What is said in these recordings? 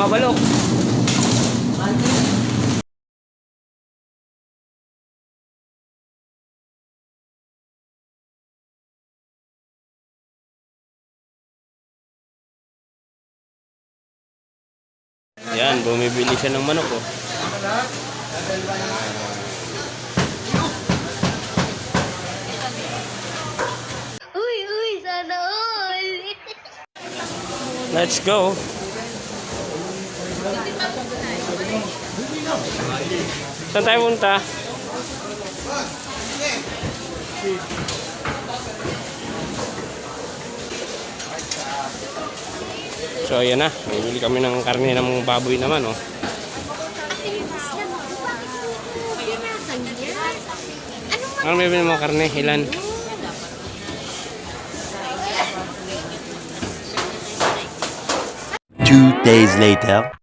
mabalok. Yan, bumibili siya ng manok oh. Uy, uy, sana all. Let's go. Saan tayo punta? So ayan na, bibili kami ng karne ng baboy naman oh. Ano bibili mo karne? Ilan? Two days later.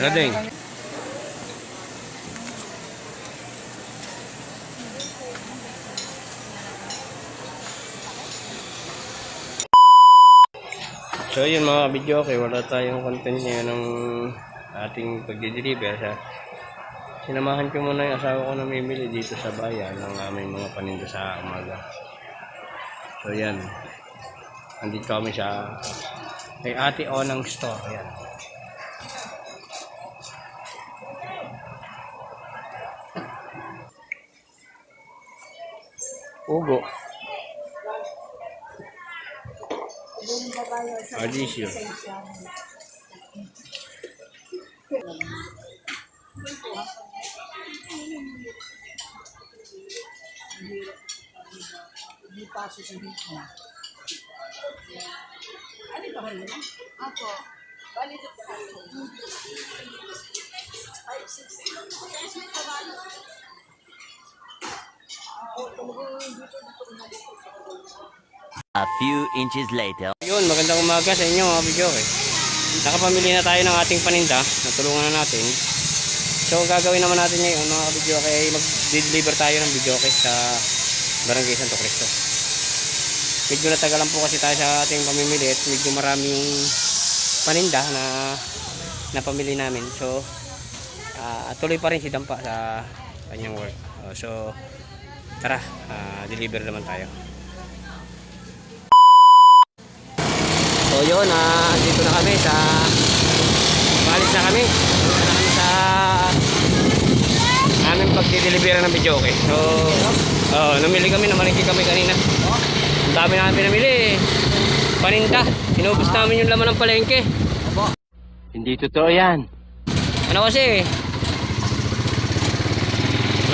Rading. So yun mga video okay, wala tayong content ngayon ng ating pagdi-deliver sa Sinamahan ko muna yung asawa ko na mimili dito sa bayan ng aming mga paninda sa umaga. So yan. Andito kami sa kay Ate Onang Store. Ayan. Ugo. Adisyo. A few inches later. Yun, magandang umaga sa inyo mga video eh. Nakapamili na tayo ng ating paninda. Natulungan na natin. So, ang gagawin naman natin ngayon mga video ay mag-deliver tayo ng video sa Barangay Santo Cristo. Medyo natagalan po kasi tayo sa ating pamimili at medyo marami yung paninda na napamili namin. So, ah, tuloy pa rin si Dampa sa kanyang work. Oh, so, tara, ah, deliver naman tayo. So yun, ah, dito na kami sa Malis na kami. Dito na kami sa aming pagdideliver ng video okay. So, oh, namili kami, namalingki kami kanina. Ang dami namin pinamili. Paninda. Inubos namin yung laman ng palengke. Hindi totoo yan. Ano kasi?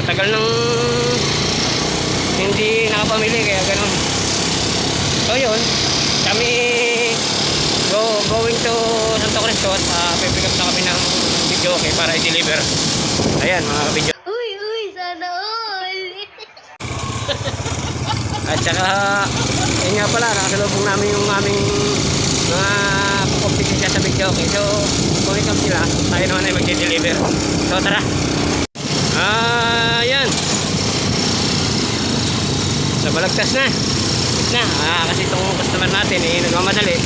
Matagal nang hindi nakapamili kaya ganun. So yun, kami go, going to Santo Cristo at uh, pipick up na kami ng video okay para i-deliver. Ayan mga video. Uy, uy, sana all. At saka, yun nga pala, nakasalubong namin yung aming mga competition sa video okay. So, kung ikaw sila, tayo naman ay mag-deliver. So, tara. Ah. Sa balagtas na. Na, ah, kasi itong customer natin eh, nagmamadali.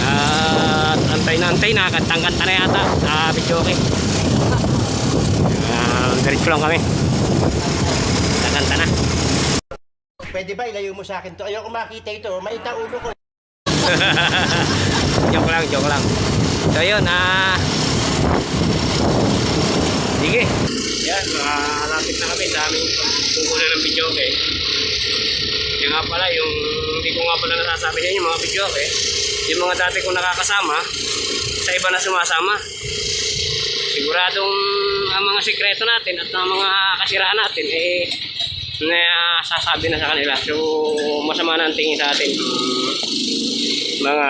At antay na antay na, kantang-kanta na yata sa video okay. Ah, diretso lang kami. Kanta na. Pwede ba ilayo mo sa akin to? Ayoko makita ito. Maita ulo ko. joke lang, joke lang. So yun, ah... Sige. Yan, malapit na kami sa aming pupunan ng video, okay? Yan nga pala, yung hindi ko nga pala nasasabi sa inyo mga video, okay? Yung mga dati kong nakakasama, sa iba na sumasama. Siguradong ang mga sikreto natin at ang mga kasiraan natin, eh, na sasabi na sa kanila. So, masama na ang tingin sa atin mga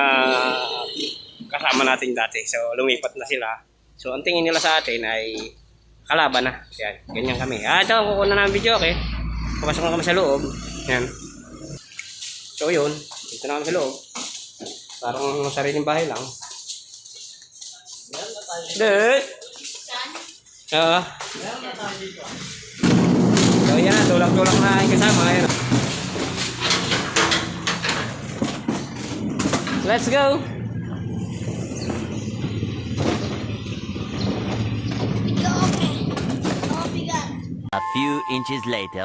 kasama natin dati. So, lumipat na sila. So, ang tingin nila sa atin ay kalaban na. Yan, ganyan kami. Ah, ito, kukuha na ng video, okay? Papasok na kami sa loob. Yan. So, yun. Dito na kami sa loob. Parang sariling bahay lang. Dek! Oo. So yan, tulak-tulak na yung kasama. Ayan. Let's go! A few inches later.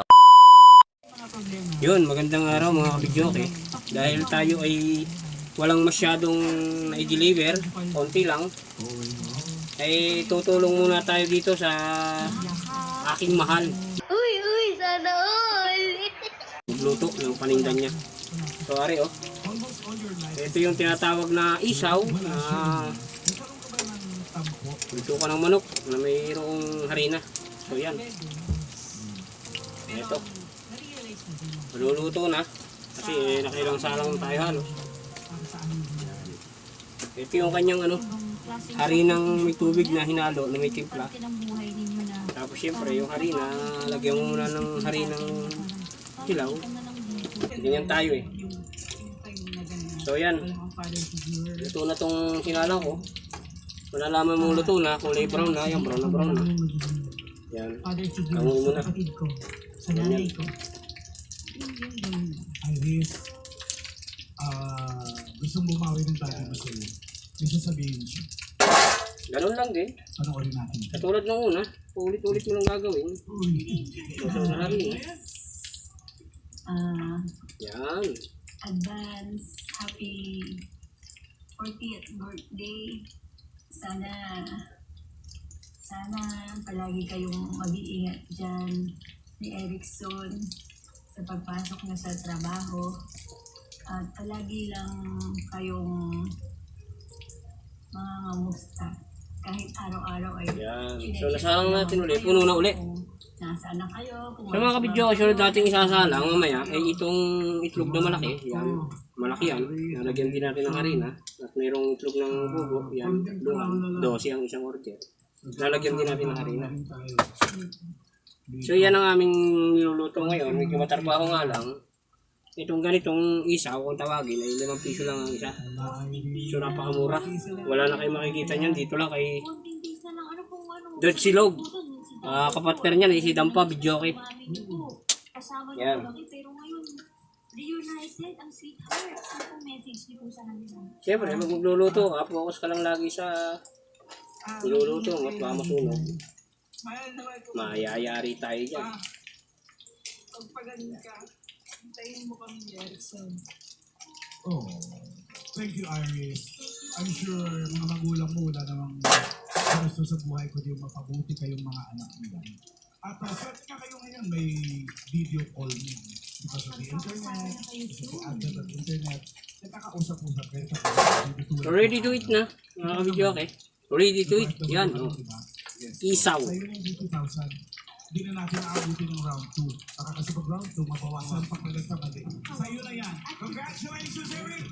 Yun, magandang araw mga kabidyoke. Dahil tayo ay walang masyadong na-deliver, konti lang, ay tutulong muna tayo dito sa aking mahal. Uy, uy, sana all. Magluto ng panindan niya. So, ari oh. Ito yung tinatawag na isaw na luto ka ng manok na mayroong harina. So, yan. Ito. Maluluto na. Kasi eh, nakailang salang tayo halos. Ito yung kanyang ano, harinang may tubig na hinalo na may timpla. Tapos syempre yung harina, lagyan mo muna ng harinang hilaw. Ganyan tayo eh. So yan. Luto na tong sinalang ko. Malalaman mo luto na, kulay brown na, yung brown na brown na. Yan. Kamu mo na. Ganyan. Iris, ah gustong bumawi ng tatay mo sa'yo. May sasabihin siya. Ganun lang din. Panoorin natin. Katulad ng una, ulit-ulit mo lang gagawin. Luto sa harina. uh, Yan. advance happy 40th birthday. Sana sana palagi kayong mag-iingat dyan ni Erickson sa pagpasok na sa trabaho. At palagi lang kayong mga ngamusta. Kahit araw-araw ay Yan. So nasalang natin ulit. Puno na ulit. nasaan na kayo. Kung Sa mga kabidyo, sunod natin isasalang mamaya ay itong itlog na malaki. Yan. Malaki yan. Lalagyan din natin ng harina. At mayroong itlog ng bubo. Yan. Luhan. 12 ang isang order. Lalagyan din natin ng harina. So yan ang aming niluluto ngayon. Medyo matarbaho nga lang. Itong ganitong isaw, kung tawagin, ay 5 piso lang ang isa. So napakamura. Wala na kayo makikita niyan. Dito lang kay Dodge Silog. Ah, kapatper niyan, ay si Dampa. Kasama Yan. Siyempre, magluluto ka, focus ka lang lagi sa niluluto mo at baka masunog. Mayayari tayo dyan. Pagpagaling ka, hintayin mo kami ni Erickson. Oh, thank you Iris. I'm sure mga magulang mo wala namang gusto sa buhay ko yung mapabuti kayong mga anak nila. At uh, swerte ka kayo ngayon may video call mo. Because of the internet, because of the advent of internet, nagkakausap-usap kayo sa So, ready to eat na, mga kabidyoke. Ready to eat. Yan, oh. Yes. Isaw. Hindi na natin naabutin ng round 2. Saka kasi pag round 2, mabawasan pag nalagtabali. Sa iyo na yan. Congratulations, Eric!